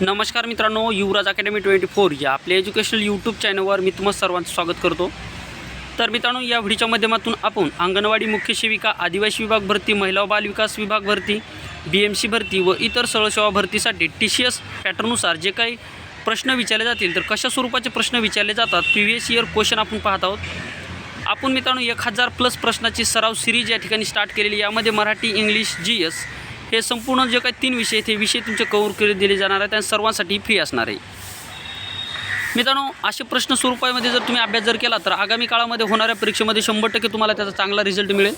नमस्कार मित्रांनो युवराज academy twenty four या आपल्या एज्युकेशनल यूट्यूब चॅनलवर मी तुम्हाला सर्वांचं स्वागत करतो. तर मित्रांनो या व्हिडिओच्या माध्यमातून आपण अंगणवाडी मुख्य सेविका आदिवासी विभाग भरती महिला बाल विकास विभाग भरती बी एम सी भरती व इतर सेवा भरतीसाठी टी सी एस पॅटर्ननुसार जे काही प्रश्न विचारले जातील तर कशा स्वरूपाचे प्रश्न विचारले जातात प्रिव्हियस इयर क्वेश्चन आपण पाहत आहोत. आपण मित्रांनो एक हजार प्लस प्रश्नाची सराव सिरीज या ठिकाणी स्टार्ट केलेली यामध्ये मराठी इंग्लिश जी एस हे संपूर्ण जे काही तीन विषय आहेत हे विषय तुमचे कवर केले दिले जाणार आहेत आणि सर्वांसाठी फ्री असणार आहे. मित्रांनो असे प्रश्न स्वरूपामध्ये जर तुम्ही अभ्यास जर केला तर आगामी काळामध्ये होणाऱ्या परीक्षेमध्ये शंभर टक्के तुम्हाला त्याचा चांगला रिझल्ट मिळेल.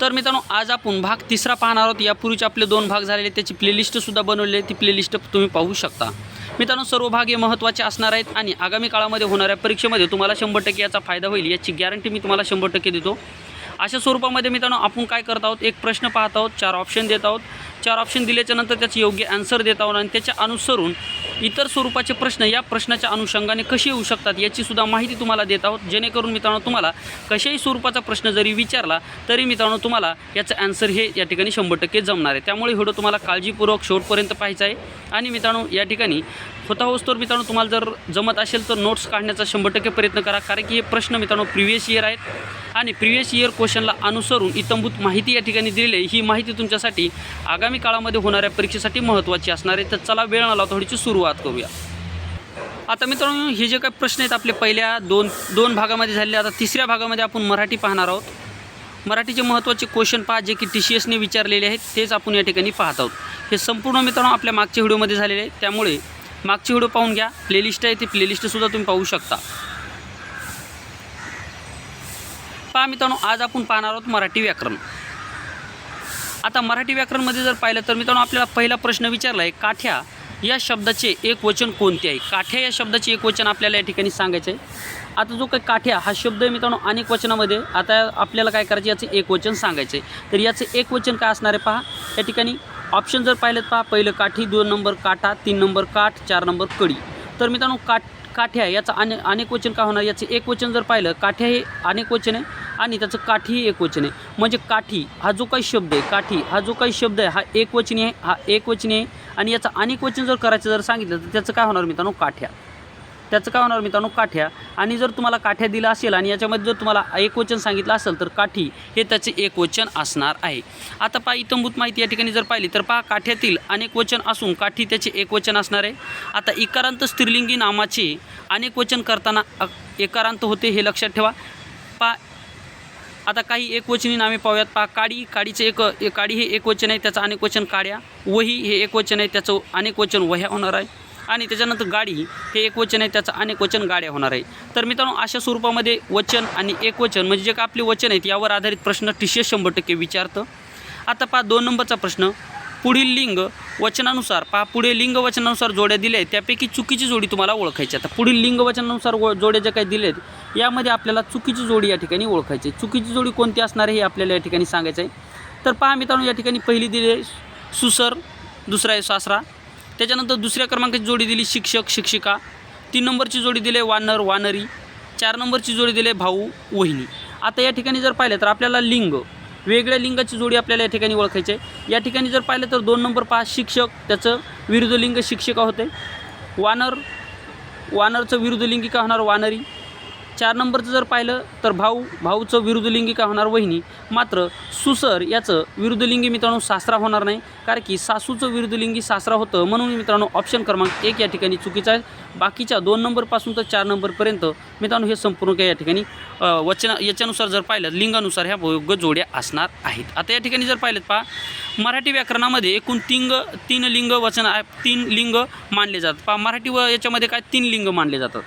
तर मित्रांनो आज आपण भाग तिसरा पाहणार आहोत. यापूर्वीचे आपले दोन भाग झालेले त्याची प्लेलिस्टसुद्धा बनवली आहे. ती प्लेलिस्ट तुम्ही पाहू शकता. मित्रांनो सर्व भाग हे महत्त्वाचे असणार आहेत आणि आगामी काळामध्ये होणाऱ्या परीक्षेमध्ये तुम्हाला शंभर टक्के याचा फायदा होईल. याची गॅरंटी मी तुम्हाला शंभर टक्के देतो. अशा स्वरूपामध्ये मित्रांनो आपण काय करत आहोत? एक प्रश्न पाहत आहोत चार ऑप्शन देत आहोत. चार ऑप्शन दिल्याच्यानंतर त्याचे योग्य आन्सर देत आहोत आणि त्याच्या अनुसरून इतर स्वरूपाचे प्रश्न या प्रश्नाच्या अनुषंगाने कसे येऊ शकतात याचीसुद्धा माहिती तुम्हाला देत आहोत. जेणेकरून मित्रांनो तुम्हाला कशाही स्वरूपाचा प्रश्न जरी विचारला तरी मित्रांनो तुम्हाला याचं ॲन्सर हे या ठिकाणी शंभर टक्के जमणार आहे. त्यामुळे व्हिडिओ तुम्हाला काळजीपूर्वक शेवटपर्यंत पाहायचा आहे. आणि मित्रांनो या ठिकाणी होता होस तर मित्रांनो तुम्हाला जर जमत असेल तर नोट्स काढण्याचा शंभर टक्के प्रयत्न करा. कारण की हे प्रश्न मित्रांनो प्रिव्हियस इयर आहेत. आणि प्रिव्हियस इयर क्वेश्चनला अनुसरून इतंभूत माहिती या ठिकाणी दिलेली आहे. ही माहिती तुमच्यासाठी आगामी काळामध्ये होणाऱ्या परीक्षेसाठी महत्त्वाची असणार आहे. तर चला वेळ न लावता थोडीशी सुरुवात करूया. आता मित्रांनो हे जे काही प्रश्न आहेत आपले पहिल्या दोन दोन भागामध्ये झाले आता तिसऱ्या भागामध्ये आपण मराठी पाहणार आहोत. मराठीचे महत्त्वाचे क्वेश्चन पहा जे की टी सी एसने विचारलेले आहेत तेच आपण या ठिकाणी पाहत आहोत. हे संपूर्ण मित्रांनो आपल्या मागच्या व्हिडिओमध्ये झालेले आहे. त्यामुळे मागची व्हिडिओ पाहून घ्या. प्लेलिस्ट आहे ती प्लेलिस्टसुद्धा तुम्ही पाहू शकता. पहा मित्रांनो आज आपण पाहणार आहोत मराठी व्याकरण. आता मराठी व्याकरणमध्ये जर पाहिलं तर मित्रांनो आपल्याला पहिला प्रश्न विचारला आहे काठ्या या शब्दाचे एक वचन कोणते आहे? काठ्या या शब्दाचे एक वचन आपल्याला या ठिकाणी सांगायचं आहे. आता जो काही काठ्या हा शब्द आहे मित्रांनो अनेक वचनामध्ये. आता आपल्याला काय करायचं याचं एक वचन सांगायचं आहे. तर याचं एक वचन काय असणार आहे पहा. या ठिकाणी ऑप्शन जर पाहिलेत पहा पहिलं काठी दोन नंबर काठा तीन नंबर काठ चार नंबर कडी. तर मित्रांनो काठ काठ्या याचं अने अनेक वचन काय होणार? याचं एक वचन जर पाहिलं काठ्या हे अनेक वचन आहे आणि त्याचं काठी हे एक वचन आहे. म्हणजे काठी हा जो काही शब्द आहे काठी हा जो काही शब्द आहे हा एक वचनी आहे हा एक वचनी आहे. आणि याचं अनेक क्वेश्चन जर करायचं जर सांगितलं तर त्याचं काय होणार मित्रांनो? काठ्या. त्याचं काय होणार मित्रांनो? काठ्या. आणि जर तुम्हाला काठ्या दिला असेल आणि याच्यामध्ये जर तुम्हाला एक वचन सांगितलं असेल तर काठी हे त्याचे एक वचन असणार आहे. आता पहा इतंभूत माहिती या ठिकाणी जर पाहिली तर पहा काठ्यातील अनेक वचन असून काठी त्याचे एक वचन असणार आहे. आता इकारांत स्त्रीलिंगी नामाचे अनेक वचन करताना एकारांत होते हे लक्षात ठेवा. पहा आता काही एकवचनी नावे पाहूयात. पहा काडी काडीचे एक काडी हे एकवचन आहे त्याचं अनेक वचन काड्या. वही हे एकवचन आहे त्याचं अनेक वचन वह्या होणार आहे. आणि त्याच्यानंतर गाडी हे एक वचन आहे त्याचं अनेक वचन गाड्या होणार आहे. तर मित्रांनो अशा स्वरूपामध्ये वचन आणि एक वचन म्हणजे जे काय आपले वचन आहेत यावर आधारित प्रश्न टी सी एस शंभर टक्के विचारतं. आता पहा दोन नंबरचा प्रश्न. पुढील लिंग वचनानुसार पहा पुढे लिंग वचनानुसार जोड्या दिल्या आहेत. त्यापैकी चुकीची जोडी तुम्हाला ओळखायची आता पुढील लिंग वचनानुसार व जोड्या ज्या काही दिल्या आहेत यामध्ये आपल्याला चुकीची जोडी या ठिकाणी ओळखायची आहे. चुकीची जोडी कोणती असणार आहे हे आपल्याला या ठिकाणी सांगायचं आहे. तर पहा मित्रांनो या ठिकाणी पहिली दिली आहे सुसर दुसरा आहे सासरा. त्याच्यानंतर दुसऱ्या क्रमांकाची जोडी दिली शिक्षक शिक्षिका. तीन नंबरची जोडी दिली आहे वानर वानरी. चार नंबरची जोडी दिली आहे भाऊ वहिनी. आता या ठिकाणी जर पाहिलं तर आपल्याला लिंग वेगळ्या लिंगाची जोडी आपल्याला या ठिकाणी ओळखायची आहे. या ठिकाणी जर पाहिलं तर दोन नंबर पहा शिक्षक त्याचं विरुद्ध लिंग शिक्षिका होते. वानर वानरचं विरुद्ध का होणार वानरी. चार नंबरचं जर पाहिलं तर भाऊ भाऊचं विरुद्ध का होणार वहिनी. मात्र सुसर याचं विरुद्ध लिंगी मित्रांनो सासरा होणार नाही. कारण की सासूचं विरुद्ध लिंगी सासरा होतं म्हणून मित्रांनो ऑप्शन क्रमांक एक या ठिकाणी चुकीचा आहे. बाकीच्या दोन नंबरपासून तर चार नंबरपर्यंत मित्रांनो हे संपूर्ण काय या ठिकाणी वचना याच्यानुसार जर पाहिलं लिंगानुसार ह्या योग्य जोड्या असणार आहेत. आता या ठिकाणी जर पाहिलं पहा मराठी व्याकरणामध्ये एकूण तिंग तीन लिंग वचन तीन लिंग मानले जातात. पहा मराठी व याच्यामध्ये काय तीन लिंग मानले जातात?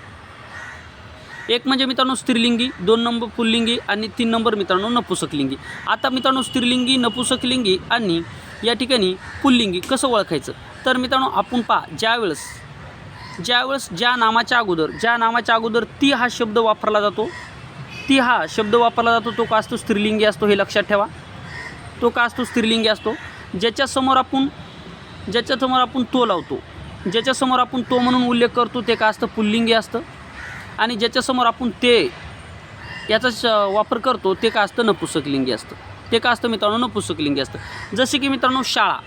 एक म्हणजे मित्रांनो स्त्रीलिंगी दोन नंबर पुल्लिंगी आणि तीन नंबर मित्रांनो नपुसकलिंगी. आता मित्रांनो स्त्रीलिंगी नपुसकलिंगी आणि या ठिकाणी पुल्लिंगी कसं ओळखायचं? तर मित्रांनो आपण पहा ज्यावेळेस ज्यावेळेस ज्या नामाच्या अगोदर ज्या नामाच्या अगोदर ती हा शब्द वापरला जातो ती हा शब्द वापरला जातो तो का असतो स्त्रीलिंगी असतो हे लक्षात ठेवा. तो का असतो स्त्रीलिंगी असतो? ज्याच्यासमोर आपण ज्याच्यासमोर आपण तो लावतो. ज्याच्यासमोर आपण तो म्हणून उल्लेख करतो ते का असतं? पुल्लिंगी असतं. आणि ज्याच्यासमोर आपण ते याचा श वापर करतो ते का असतं? नपुसकलिंगी असतं. ते का असतं मित्रांनो? नपुसकलिंगी असतं. जसे की मित्रांनो शाळा.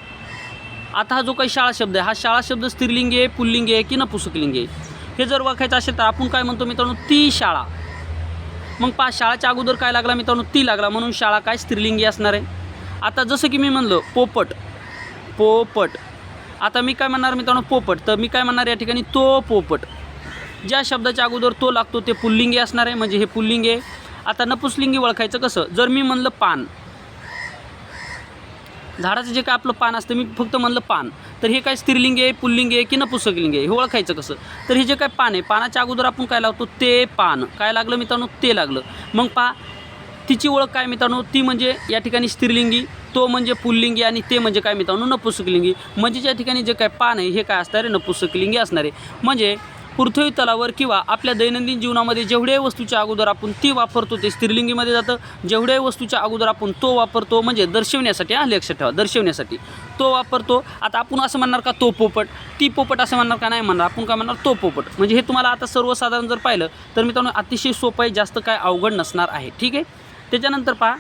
आता हा जो काही शाळा शब्द आहे हा शाळा शब्द स्त्रीलिंगी आहे पुल्लिंगी आहे की नपुसकलिंगी आहे? हे जर ओळखायचं असेल तर आपण काय म्हणतो मित्रांनो? ती शाळा. मग पा शाळाच्या अगोदर काय लागला मित्रांनो? ती लागला. म्हणून शाळा काय स्त्रीलिंगी असणार आहे? आता जसं की मी म्हणलं पोपट. पोपट. आता मी काय म्हणणार मित्रांनो? पोपट. तर मी काय म्हणणार या ठिकाणी? तो पोपट. ज्या शब्दाच्या अगोदर तो लागतो ते पुल्लिंगी असणार आहे म्हणजे हे पुल्लिंगी. आहे आता नपुसलिंगी ओळखायचं कसं? जर मी म्हणलं पान. झाडाचं जे काय आपलं पान असतं मी फक्त म्हणलं पान. तर हे काय स्त्रीलिंगी आहे पुल्लिंगी आहे की नपुसकलिंग? आहे हे ओळखायचं कसं? तर हे जे काय पान आहे पानाच्या अगोदर आपण काय लावतो? ते पान. काय लागलं मित्रांनो? ते लागलं. मग पहा तिची ओळख काय मित्रांनो? ती म्हणजे या ठिकाणी स्त्रीलिंगी तो म्हणजे पुल्लिंगी आणि ते म्हणजे काय मित्रांनो? नपुसकलिंगी. म्हणजे ज्या ठिकाणी जे काय पान आहे हे काय असणार आहे? नपुसकलिंगी असणार आहे. म्हणजे पृथ्वी तलावर किंवा आपल्या दैनंदिन जीवनामध्ये जेवढ्याही वस्तूच्या अगोदर आपण ती वापरतो ते स्त्रीलिंगीमध्ये जातं. जेवढ्याही वस्तूच्या अगोदर आपण तो वापरतो म्हणजे दर्शवण्यासाठी हा लक्षात ठेवा दर्शवण्यासाठी. तो वापरतो. आता आपण असं म्हणणार का तो पोपट? ती पोपट असं म्हणणार का नाही म्हणणार? आपण काय म्हणणार? तो पोपट. म्हणजे हे तुम्हाला आता सर्वसाधारण जर पाहिलं तर मित्रांनो अतिशय सोपं आहे जास्त काय अवघड नसणार आहे. ठीक आहे? त्याच्यानंतर पहा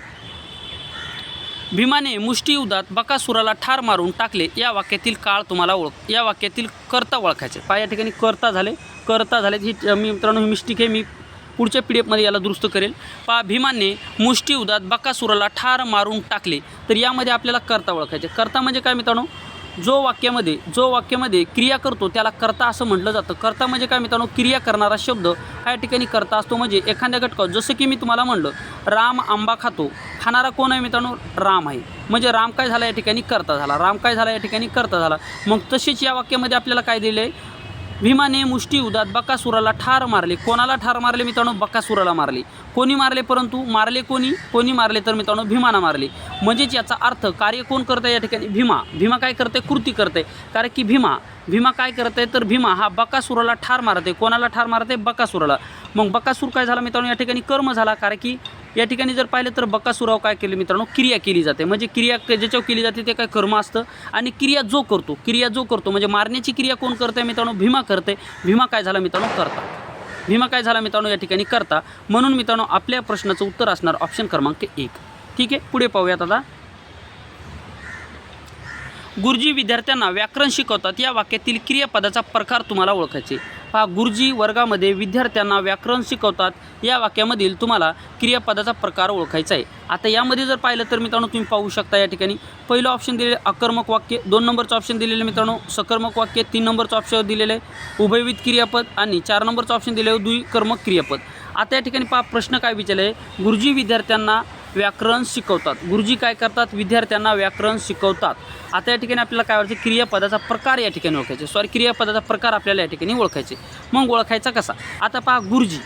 भीमाने मुष्टीयुद्धात बकासुराला ठार मारून टाकले. या वाक्यातील काळ तुम्हाला ओळख या वाक्यातील कर्ता ओळखायचे. पहा या ठिकाणी कर्ता झाले. कर्ता झाले. ही मी मित्रांनो ही मिस्टेक आहे. मी पुढच्या पी डी एफमध्ये याला दुरुस्त करेल. पहा भीमाने मुष्टीयुद्धात बकासुराला ठार मारून टाकले. तर यामध्ये आपल्याला कर्ता ओळखायचे. कर्ता म्हणजे काय मित्रांनो? जो वाक्यामध्ये जो वाक्यामध्ये क्रिया करतो त्याला कर्ता असं म्हटलं जातं. कर्ता म्हणजे काय मित्रांनो? क्रिया करणारा शब्द. ह्या ठिकाणी कर्ता असतो. म्हणजे एखाद्या घटकावर जसं की मी तुम्हाला म्हणलं राम आंबा खातो. खाणारा कोण आहे मित्रांनो? राम आहे. म्हणजे राम काय झाला या ठिकाणी? करता झाला. राम काय झाला या ठिकाणी? करता झाला. मग तसेच या वाक्यामध्ये आपल्याला काय दिलं आहे भीमाने उदात बकासुराला ठार मारले. कोणाला ठार मारले मित्रांनो? बकासुराला मारले. कोणी मारले परंतु? मारले कोणी? कोणी मारले तर मित्रांनो? भीमाना मारले. म्हणजेच याचा अर्थ कार्य कोण करते या ठिकाणी? भीमा. भीमा काय करते कृती करते कारण की भीमा. भीमा काय करते तर भीमा हा बकासुराला ठार मारते कोणाला ठार मारते बकासुराला. मग बकासूर काय झाला मित्रांनो? या ठिकाणी कर्म झाला. कारण की या ठिकाणी जर पाहिलं तर बकासुराव काय केलं मित्रांनो? क्रिया केली जाते. म्हणजे क्रिया ज्याच्यावर केली जाते ते काय कर्म असतं आणि क्रिया जो करतो क्रिया जो करतो म्हणजे मारण्याची क्रिया कोण करते मित्रांनो? भीमा करते भीमा काय झाला मित्रांनो? करता. भीमा काय झाला मित्रांनो? या ठिकाणी करता. म्हणून मित्रांनो आपल्या प्रश्नाचं उत्तर असणार ऑप्शन क्रमांक एक. ठीक आहे? पुढे पाहूयात आता. गुरुजी विद्यार्थ्यांना व्याकरण शिकवतात. या वाक्यातील क्रियापदाचा प्रकार तुम्हाला ओळखायचे. पहा गुरुजी वर्गामध्ये विद्यार्थ्यांना व्याकरण शिकवतात. या वाक्यामधील तुम्हाला क्रियापदाचा प्रकार ओळखायचा आहे. आता यामध्ये जर पाहिलं तर मित्रांनो तुम्ही पाहू शकता या ठिकाणी. पहिलं ऑप्शन दिलेले आहे अकर्मक वाक्य. दोन नंबरचं ऑप्शन दिलेलं मित्रांनो सकर्मक वाक्य. तीन नंबरचं ऑप्शन दिलेलं आहे उभयविध क्रियापद आणि चार नंबरचं ऑप्शन दिलेलं आहे द्विकर्मक क्रियापद. आता या ठिकाणी पहा प्रश्न काय विचारले? आहे गुरुजी विद्यार्थ्यांना व्याकरण शिकवतात. गुरुजी काय करतात? विद्यार्थ्यांना व्याकरण शिकवतात. आता या ठिकाणी आपल्याला काय वाटतं? क्रियापदाचा प्रकार या ठिकाणी ओळखायचे. सॉरी क्रियापदाचा प्रकार आपल्याला या ठिकाणी ओळखायचे. मग ओळखायचा कसा? आता पहा गुरुजी.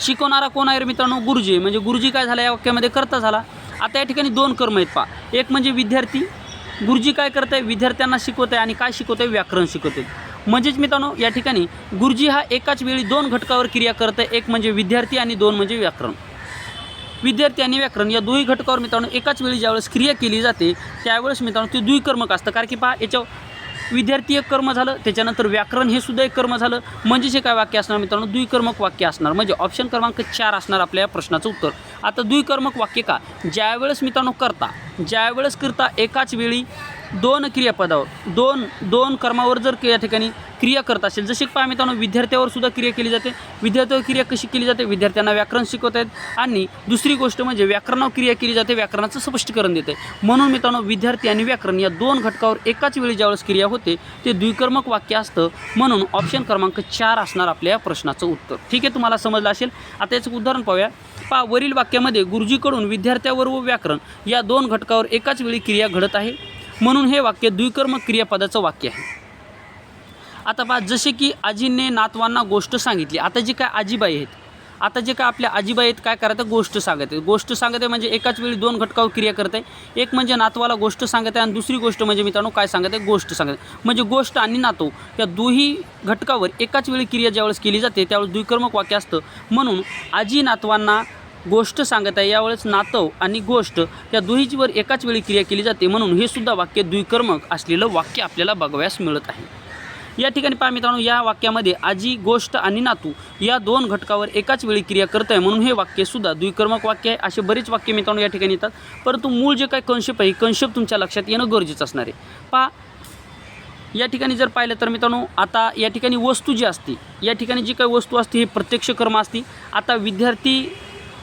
शिकवणारा कोण आहे मित्रांनो? गुरुजी. म्हणजे गुरुजी काय झाला? या वाक्यामध्ये करता झाला. आता या ठिकाणी दोन कर्म आहेत पहा. एक म्हणजे विद्यार्थी. गुरुजी काय करत आहे विद्यार्थ्यांना शिकवत आहे आणि काय शिकवत आहे व्याकरण शिकवत आहे म्हणजेच मित्रांनो या ठिकाणी गुरुजी हा एकाच वेळी दोन घटकावर क्रिया करत आहे एक म्हणजे विद्यार्थी आणि दोन म्हणजे व्याकरण. विद्यार्थी आणि व्याकरण या दोन्ही घटकावर मित्रांनो एकाच वेळी ज्यावेळेस क्रिया केली जाते त्यावेळेस मित्रांनो ते द्विकर्मक असतं कारण की पहा याच्या विद्यार्थी एक कर्म झालं त्याच्यानंतर व्याकरण हे सुद्धा एक कर्म झालं. म्हणजेच जे काय वाक्य असणार मित्रांनो? द्विकर्मक वाक्य असणार. म्हणजे ऑप्शन क्रमांक चार असणार आपल्या या प्रश्नाचं उत्तर. आता द्विकर्मक वाक्य का? ज्यावेळेस मित्रांनो करता ज्यावेळेस करता एकाच वेळी दोन क्रियापदावर दोन दोन कर्मावर जर या ठिकाणी क्रिया करत असेल जसे पहा मित्रांनो विद्यार्थ्यावर सुद्धा क्रिया केली जाते. विद्यार्थ्यावर क्रिया कशी केली जाते? विद्यार्थ्यांना व्याकरण शिकवत आहेत. आणि दुसरी गोष्ट म्हणजे व्याकरणावर क्रिया केली जाते व्याकरणाचं स्पष्टीकरण देते. म्हणून मित्रांनो विद्यार्थी आणि व्याकरण या दोन घटकावर एकाच वेळी ज्यावेळेस क्रिया होते ते द्विकर्मक वाक्य असतं. म्हणून ऑप्शन क्रमांक चार असणार आपल्या या प्रश्नाचं उत्तर. ठीक आहे तुम्हाला समजलं असेल? आता याचं उदाहरण पाहूया. पा वरील वाक्यामध्ये गुरुजीकडून विद्यार्थ्यावर व व्याकरण या दोन घटकावर एकाच वेळी क्रिया घडत आहे. म्हणून हे वाक्य द्विकर्मक क्रियापदाचं वाक्य आहे. आता पहा जसे की आजीने नातवांना गोष्ट सांगितली आता जे काय आजीबाई आहेत आता जे काय आपल्या आजीबाई आहेत काय करायचं गोष्ट सांगत आहे गोष्ट सांगत आहे म्हणजे एकाच वेळी दोन घटकावर क्रिया करत आहे. एक म्हणजे नातवाला गोष्ट सांगत आहे आणि दुसरी गोष्ट म्हणजे मित्रांनो काय सांगत आहे? गोष्ट सांगत आहे. म्हणजे गोष्ट आणि नातो या दोन्ही घटकावर एकाच वेळी क्रिया ज्यावेळेस केली जाते त्यावेळेस द्विकर्मक वाक्य असतं. म्हणून आजी नातवांना गोष्ट सांगत आहे यावेळेस नातव आणि गोष्ट या दोन्हीचीवर एकाच वेळी क्रिया केली जाते म्हणून हे सुद्धा वाक्य द्विकर्मक असलेलं वाक्य आपल्याला बघाव्यास मिळत आहे. या ठिकाणी पहा मित्रांनो या वाक्यामध्ये आजी गोष्ट आणि नातू या दोन घटकावर एकाच वेळी क्रिया करत आहे म्हणून हे वाक्यसुद्धा द्विकर्मक वाक्य आहे. असे बरेच वाक्य मित्रांनो या ठिकाणी येतात. परंतु मूळ जे काही कन्सेप्ट आहे कन्सेप्ट तुमच्या लक्षात येणं गरजेचं असणार आहे. पहा या ठिकाणी जर पाहिलं तर मित्रांनो आता या ठिकाणी वस्तू जी असते या ठिकाणी जी काही वस्तू असते ही प्रत्यक्ष कर्म असते. आता विद्यार्थी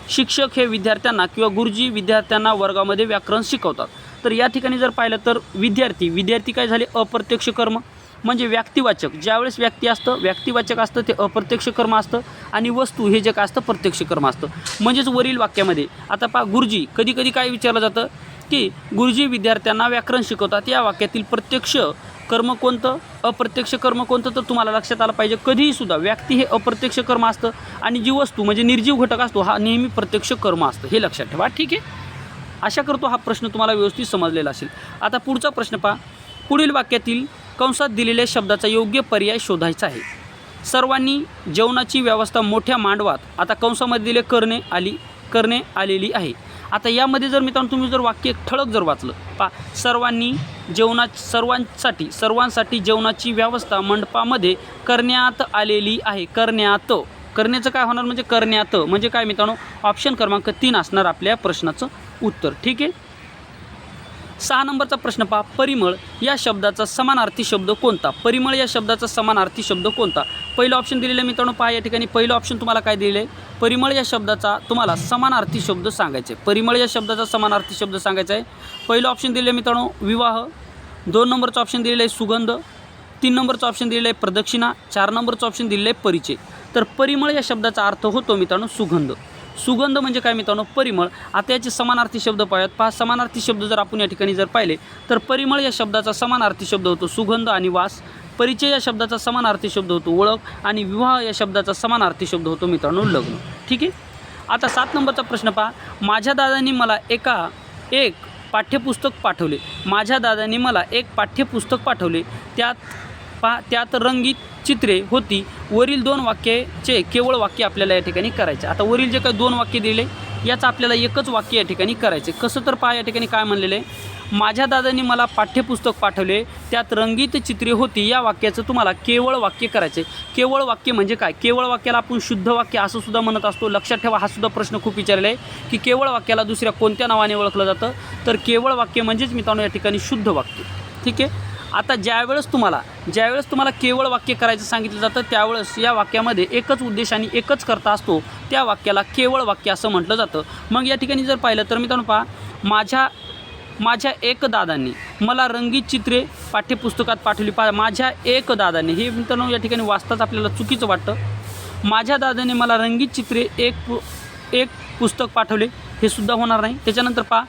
शिक्षक हे विद्यार्थ्यांना किंवा गुरुजी विद्यार्थ्यांना वर्गामध्ये व्याकरण शिकवतात. तर या ठिकाणी जर पाहिलं तर विद्यार्थी विद्यार्थी काय झाले? अप्रत्यक्ष कर्म. म्हणजे व्यक्तिवाचक. ज्यावेळेस व्यक्ती असतं व्यक्तिवाचक असतं ते अप्रत्यक्ष कर्म असतं आणि वस्तू हे जे काय असतं प्रत्यक्ष कर्म असतं. म्हणजेच वरील वाक्यामध्ये आता पहा गुरुजी कधी कधी काय विचारलं जातं की गुरुजी विद्यार्थ्यांना व्याकरण शिकवतात. या वाक्यातील प्रत्यक्ष कर्म कोणतं? अप्रत्यक्ष कर्म कोणतं? तर तुम्हाला लक्षात आलं पाहिजे. कधीही सुद्धा व्यक्ती हे अप्रत्यक्ष कर्म असतं आणि जी वस्तू म्हणजे निर्जीव घटक असतो हा नेहमी प्रत्यक्ष कर्म असतं. हे लक्षात ठेवा. ठीक आहे? आशा करतो हा प्रश्न तुम्हाला व्यवस्थित समजलेला असेल. आता पुढचा प्रश्न पहा. पुढील वाक्यातील कंसात दिलेल्या शब्दाचा योग्य पर्याय शोधायचा आहे. सर्वांनी जेवणाची व्यवस्था मोठ्या मांडवात. आता कंसामध्ये दिले करणे आली करणे आलेली आहे. आता यामध्ये जर मित्रांनो तुम्ही जर वाक्य ठळक जर वाचलं पा सर्वांनी जेवणा सर्वांसाठी सर्वांसाठी जेवणाची व्यवस्था मंडपामध्ये करण्यात आलेली आहे. करण्यात. करण्याचं काय होणार म्हणजे करण्यात. म्हणजे काय मित्रांनो? ऑप्शन क्रमांक तीन असणार आपल्या प्रश्नाचं उत्तर. ठीक आहे? सहा नंबरचा प्रश्न पहा. परिमळ या शब्दाचा समानार्थी शब्द कोणता? परिमळ या शब्दाचा समानार्थी शब्द कोणता? पहिलं ऑप्शन दिलेलं आहे मित्रांनो पहा या ठिकाणी पहिलं ऑप्शन तुम्हाला काय दिलेलं आहे? परिमळ या शब्दाचा तुम्हाला समानार्थी शब्द सांगायचे. आहे परिमळ या शब्दाचा समानार्थी शब्द सांगायचा आहे. पहिलं ऑप्शन दिलेलं आहे मित्रांनो विवाह. दोन नंबरचं ऑप्शन दिलेलं आहे सुगंध. तीन नंबरचं ऑप्शन दिलेलं आहे प्रदक्षिणा. चार नंबरचं ऑप्शन दिलेलं आहे परिचय. तर परिमळ या शब्दाचा अर्थ होतो मित्रांनो सुगंध. सुगंध म्हणजे काय मित्रांनो? परिमळ. आता याचे समानार्थी शब्द पाहूयात. पहा समानार्थी शब्द जर आपण या ठिकाणी जर पाहिले तर परिमळ या शब्दाचा समानार्थी शब्द होतो सुगंध आणि वास. परिचय या शब्दाचा समानार्थी शब्द होतो ओळख आणि विवाह या शब्दाचा समानार्थी शब्द होतो मित्रांनो लग्न. ठीक आहे? आता सात नंबरचा प्रश्न पहा. माझ्या दादांनी मला एका एक पाठ्यपुस्तक पाठवले. माझ्या दादांनी मला एक पाठ्यपुस्तक पाठवले. त्यात पा त्यात रंगीत चित्रे होती. वरील दोन वाक्याचे केवळ वाक्य आपल्याला या ठिकाणी करायचे. आता वरील जे काही दोन वाक्य दिले याचं आपल्याला एकच वाक्य या ठिकाणी करायचे कसं तर पहा या ठिकाणी काय म्हणलेलं आहे? माझ्या दादांनी मला पाठ्यपुस्तक पाठवले त्यात रंगीत चित्रे होती या वाक्याचं तुम्हाला केवळ वाक्य करायचे केवळ वाक्य म्हणजे काय? केवळ वाक्याला आपण शुद्ध वाक्य असं सुद्धा म्हणत असतो. लक्षात ठेवा हा सुद्धा प्रश्न खूप विचारला आहे की केवळ वाक्याला दुसऱ्या कोणत्या नावाने ओळखलं जातं? तर केवळ वाक्य म्हणजेच मित्रांनो या ठिकाणी शुद्ध वाक्य. ठीक आहे? आता ज्यावेळेस तुम्हाला ज्यावेळेस तुम्हाला केवळ वाक्य करायचं सांगितलं जातं त्यावेळेस या वाक्यामध्ये एकच उद्देश आणि एकच करता असतो त्या वाक्याला केवळ वाक्य असं म्हटलं जातं. मग या ठिकाणी जर पाहिलं तर मित्रांनो पहा माझ्या माझ्या एक दादांनी मला रंगीत चित्रे पाठ्यपुस्तकात पाठवली. पा माझ्या एक दादांनी हे मित्रांनो या ठिकाणी वाचताच आपल्याला चुकीचं वाटतं. माझ्या दादाने मला रंगीत चित्रे एक पु एक पुस्तक पाठवले हे सुद्धा होणार नाही. त्याच्यानंतर पहा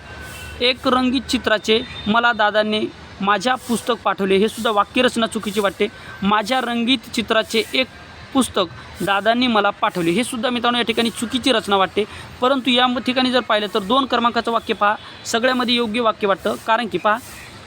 एक रंगीत चित्राचे मला दादांनी माझ्या पुस्तक पाठवले. हे सुद्धा वाक्यरचना चुकीची वाटते. माझ्या रंगीत चित्राचे एक पुस्तक दादांनी मला पाठवले. हे सुद्धा मित्रांनो या ठिकाणी चुकीची रचना वाटते. परंतु या ठिकाणी जर पाहिलं तर दोन क्रमांकाचं वाक्य पहा. सगळ्यामध्ये योग्य वाक्य वाटतं. कारण की पहा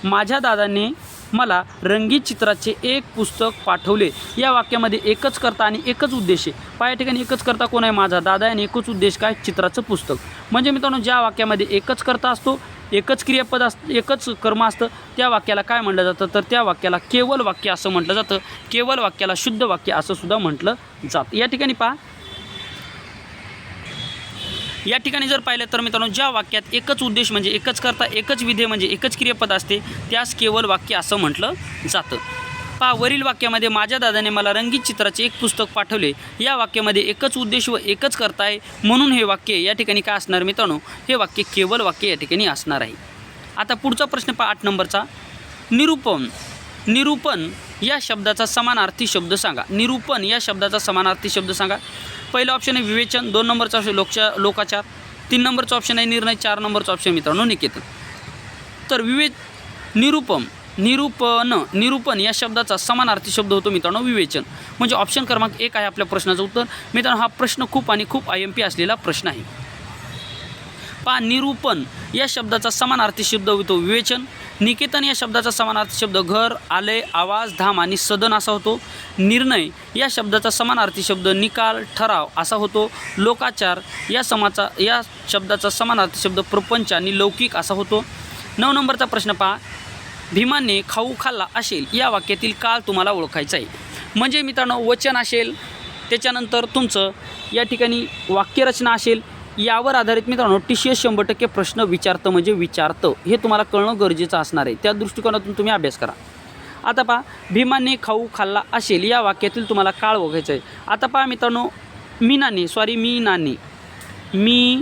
माझ्या दादांनी मला रंगीत चित्राचे एक पुस्तक पाठवले. या वाक्यामध्ये एकच करता आणि एकच उद्देश आहे. पहा या ठिकाणी एकच करता कोण आहे? माझा दादा आणि एकच उद्देश काय? चित्राचं पुस्तक. म्हणजे मित्रांनो ज्या वाक्यामध्ये एकच करता असतो एकच क्रियापद अस एकच कर्म असतं त्या वाक्याला काय म्हटलं जातं? तर त्या वाक्याला केवळ वाक्य असं म्हटलं जातं. केवळ वाक्याला शुद्ध वाक्य असं सुद्धा म्हटलं जातं. या ठिकाणी पहा. या ठिकाणी जर पाहिलं तर मित्रांनो ज्या वाक्यात एकच उद्देश म्हणजे एकच करता एकच विधेय म्हणजे एकच क्रियापद असते त्यास केवळ वाक्य असं म्हटलं जातं. पहा वरील वाक्यामध्ये माझ्या दादाने मला रंगीत चित्राचे एक पुस्तक पाठवले. या वाक्यामध्ये एकच उद्देश व एकच करता आहे म्हणून हे वाक्य या ठिकाणी काय असणार मित्रांनो? हे वाक्य केवळ वाक्य या ठिकाणी असणार आहे. आता पुढचा प्रश्न पहा आठ नंबरचा. निरूपण. निरूपण या शब्दाचा समानार्थी शब्द सांगा. निरूपण या शब्दाचा समानार्थी शब्द सांगा. पहिलं ऑप्शन आहे विवेचन दोन नंबरचा ऑप्शन लोकचा लोकाचार तीन नंबरचा ऑप्शन आहे निर्णय चार नंबरचा ऑप्शन मित्रांनो निकेतन. तर विवे निरूपम निरूपण निरूपण या शब्दाचा समानार्थी शब्द होतो मित्रांनो विवेचन. म्हणजे ऑप्शन क्रमांक एक आहे आपल्या प्रश्नाचं उत्तर. मित्रांनो हा प्रश्न खूप आणि खूप आय एम पी असलेला प्रश्न आहे. पहा निरूपण या शब्दाचा समानार्थी शब्द होतो विवेचन. निकेतन या शब्दाचा समानार्थी शब्द घर आलय आवाज धाम आणि सदन असा होतो. निर्णय या शब्दाचा समानार्थी शब्द निकाल ठराव असा होतो. लोकाचार या समाचा या शब्दाचा समानार्थी शब्द प्रपंच आणि लौकिक असा होतो. नऊ नंबरचा प्रश्न पहा. भीमाने खाऊ खाल्ला असेल या वाक्यातील काळ तुम्हाला ओळखायचा आहे. म्हणजे मित्रांनो वचन असेल त्याच्यानंतर तुमचं या ठिकाणी वाक्यरचना असेल यावर आधारित मित्रांनो टी सी एस शंभर टक्के प्रश्न विचारतं म्हणजे विचारतं. हे तुम्हाला कळणं गरजेचं असणार आहे. त्या दृष्टिकोनातून तुम्ही अभ्यास करा. आता पहा भीमाने खाऊ खाल्ला असेल या वाक्यातील तुम्हाला काळ ओळखायचं आहे. आता पहा मित्रांनो मीनाने सॉरी मीनाने मी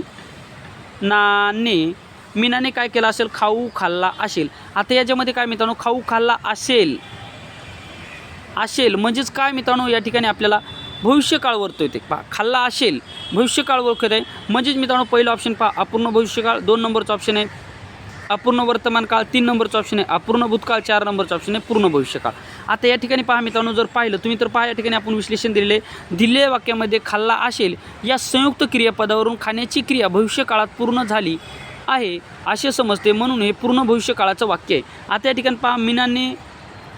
नाने मीनाने काय केलं असेल? खाऊ खाल्ला असेल. आता याच्यामध्ये काय मित्रांनो? खाऊ खाल्ला असेल. असेल. म्हणजेच काय मित्रांनो? या ठिकाणी आपल्याला भविष्यकाळ वरतो येते पहा खाल्ला असेल. भविष्यकाळ ओळखत आहे. म्हणजेच मित्रांनो पहिलं ऑप्शन पहा अपूर्ण भविष्यकाळ. दोन नंबरचं ऑप्शन आहे. अपूर्ण वर्तमान काळ. तीन नंबरचं ऑप्शन आहे. अपूर्ण भूतकाळ. चार नंबरचं ऑप्शन आहे. पूर्ण भविष्यकाळ. आता या ठिकाणी पहा मित्रांनो जर पाहिलं तुम्ही तर पहा या ठिकाणी आपण विश्लेषण दिलेले दिलेल्या वाक्यामध्ये खाल्ला असेल. या संयुक्त क्रियापदावरून खाण्याची क्रिया भविष्यकाळात पूर्ण झाली. आहे असे समजते म्हणून हे पूर्ण भविष्यकाळाचं वाक्य आहे. आता या ठिकाणी पहा मीनाने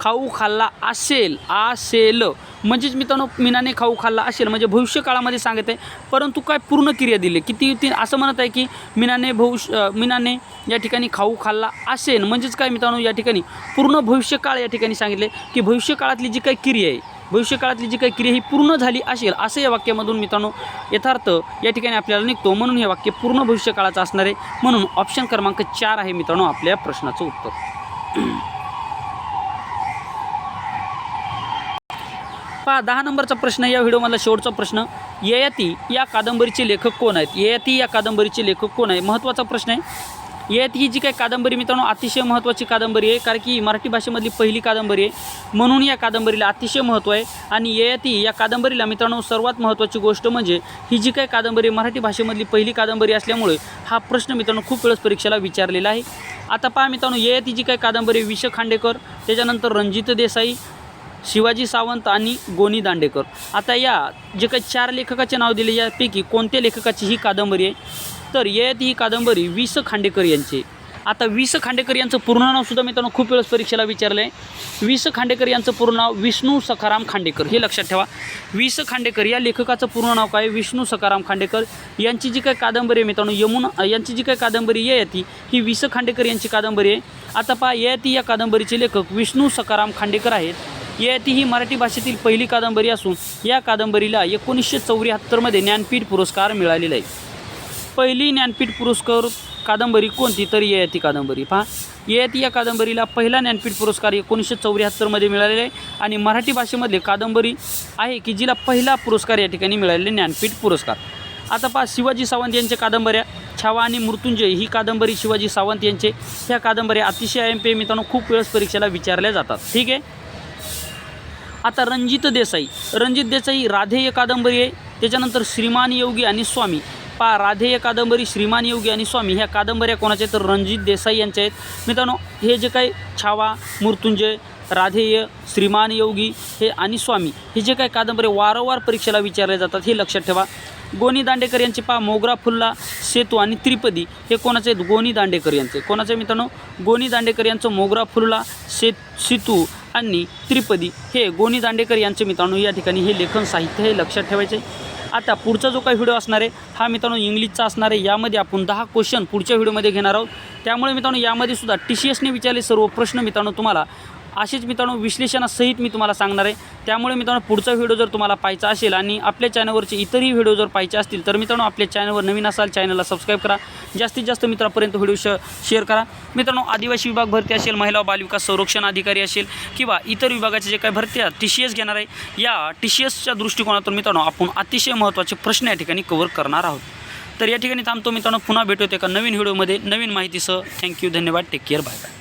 खाऊ खाल्ला असेल असेल. म्हणजेच मित्रांनो मीनाने खाऊ खाल्ला असेल म्हणजे भविष्यकाळामध्ये सांगत आहे परंतु काय पूर्ण क्रिया दिली? किती ती असं म्हणत आहे की मीनाने भविष्य मीनाने या ठिकाणी खाऊ खाल्ला असेल. म्हणजेच काय मित्रांनो या ठिकाणी पूर्ण भविष्यकाळ या ठिकाणी सांगितले की भविष्यकाळातली जी काही क्रिया आहे भविष्यकाळातली जी काही क्रिया ही पूर्ण झाली असेल असं या वाक्यामधून मित्रांनो यथार्थ या ठिकाणी आपल्याला निघतो. म्हणून हे वाक्य पूर्ण भविष्यकाळाचं असणार आहे. म्हणून ऑप्शन क्रमांक चार आहे मित्रांनो आपल्या प्रश्नाचं उत्तर. पहा दहा नंबरचा प्रश्न या व्हिडिओमधला शेवटचा प्रश्न. ययाती या कादंबरीचे लेखक कोण आहेत? ययाती या कादंबरीचे लेखक कोण आहे महत्त्वाचा प्रश्न आहे. ययाती ही जी काही कादंबरी मित्रांनो अतिशय महत्त्वाची कादंबरी आहे कारण की मराठी भाषेमधली पहिली कादंबरी आहे. म्हणून या कादंबरीला अतिशय महत्त्व आहे. आणि ययाती या कादंबरीला मित्रांनो सर्वात महत्त्वाची गोष्ट म्हणजे ही जी काही कादंबरी मराठी भाषेमधली पहिली कादंबरी असल्यामुळे हा प्रश्न मित्रांनो खूप वेळेस परीक्षेला विचारलेला आहे. आता पहा मित्रांनो ययाती जी काही कादंबरी विष खांडेकर त्याच्यानंतर रणजित देसाई शिवाजी सावंत आणि गोनी दांडेकर. आता या जे काही चार लेखकाचे नाव दिले यापैकी कोणत्या लेखकाची ही कादंबरी आहे? तर ययाती ही कादंबरी वि स खांडेकर यांची. आता वि स खांडेकर यांचं पूर्ण नाव सुद्धा मित्रांनो खूप वेळेस परीक्षेला विचारलं आहे वि स खांडेकर यांचं पूर्ण नाव विष्णू सखाराम खांडेकर. हे लक्षात ठेवा. वि स खांडेकर या लेखकाचं पूर्ण नाव काय? विष्णू सखाराम खांडेकर. यांची जी काय कादंबरी आहे मित्रांनो यमुना यांची जी काय कादंबरी ययाती ही वि स खांडेकर यांची कादंबरी आहे. आता पहा ययाती या कादंबरीचे लेखक विष्णू सखाराम खांडेकर आहेत. ययाती ही मराठी भाषेतील पहिली कादंबरी असून या कादंबरीला एकोणीसशे चौऱ्याहत्तरमध्ये ज्ञानपीठ पुरस्कार मिळालेला आहे. पहिली ज्ञानपीठ पुरस्कार कादंबरी कोणती? तर ययाती कादंबरी. पहा ययाती या कादंबरीला पहिला ज्ञानपीठ पुरस्कार एकोणीसशे चौऱ्याहत्तरमध्ये मिळालेला आहे आणि मराठी भाषेमधले कादंबरी आहे की जिला पहिला पुरस्कार या ठिकाणी मिळालेले ज्ञानपीठ पुरस्कार. आता पहा शिवाजी सावंत यांच्या कादंबऱ्या छावा आणि मृत्युंजय ही कादंबरी शिवाजी सावंत यांचे. ह्या कादंबऱ्या अतिशय एम पी मित्रांनो खूप वेळेस परीक्षेला विचारल्या जातात. ठीक आहे? आता रणजित देसाई. रणजित देसाई राधेय कादंबरी आहे. त्याच्यानंतर श्रीमान योगी आणि स्वामी. पा राधेय कादंबरी श्रीमान योगी आणि स्वामी ह्या कादंबऱ्या कोणाच्या आहेत? तर रणजित देसाई यांच्या आहेत. मित्रांनो हे जे काही छावा मृत्युंजय राधेय श्रीमान योगी हे आणि स्वामी हे जे काही कादंबरी वारंवार परीक्षेला विचारले जातात हे लक्षात ठेवा. गोनी दांडेकर यांचे पहा मोगरा फुल्ला सेतू आणि त्रिपदी हे कोणाचे आहेत? गोनी दांडेकर यांचे कोणाचे मित्रांनो? गोनी दांडेकर यांचं मोगरा फुल्ला से सेतू आणि त्रिपदी हे गोनी दांडेकर यांचे मित्रांनो या ठिकाणी हे लेखन साहित्य हे लक्षात ठेवायचे. आहे. आता पुढचा जो काही व्हिडिओ असणार आहे हा मित्रांनो इंग्लिशचा असणार आहे. यामध्ये आपण दहा क्वेश्चन पुढच्या व्हिडिओमध्ये घेणार आहोत. त्यामुळे मित्रांनो यामध्ये सुद्धा टी सी एसने विचारले सर्व प्रश्न मित्रांनो तुम्हाला. असेच मित्रांनो विश्लेषणासहित मी तुम्हाला सांगणार आहे. त्यामुळे मित्रांनो पुढचा व्हिडिओ जर तुम्हाला पाहायचा असेल आणि आपल्या चॅनलवरचे इतरही व्हिडिओ जर पाहायचे असतील तर मित्रांनो आपल्या चॅनलवर नवीन असाल चॅनलला सबस्क्राईब करा. जास्तीत जास्त मित्रापर्यंत व्हिडिओ श शेअर करा. मित्रांनो आदिवासी विभाग भरती असेल महिला बालविकास संरक्षण अधिकारी असेल किंवा इतर विभागाचे जे काही भरती टी सी एस घेणार आहे या टी सी एसच्या दृष्टिकोनातून मित्रांनो आपण अतिशय महत्त्वाचे प्रश्न या ठिकाणी कव्हर करणार आहोत. तर या ठिकाणी थांबतो मित्रांनो पुन्हा भेटू एका नवीन व्हिडिओमध्ये. नवीन माहितीसह. थँक्यू धन्यवाद. Take care bye bye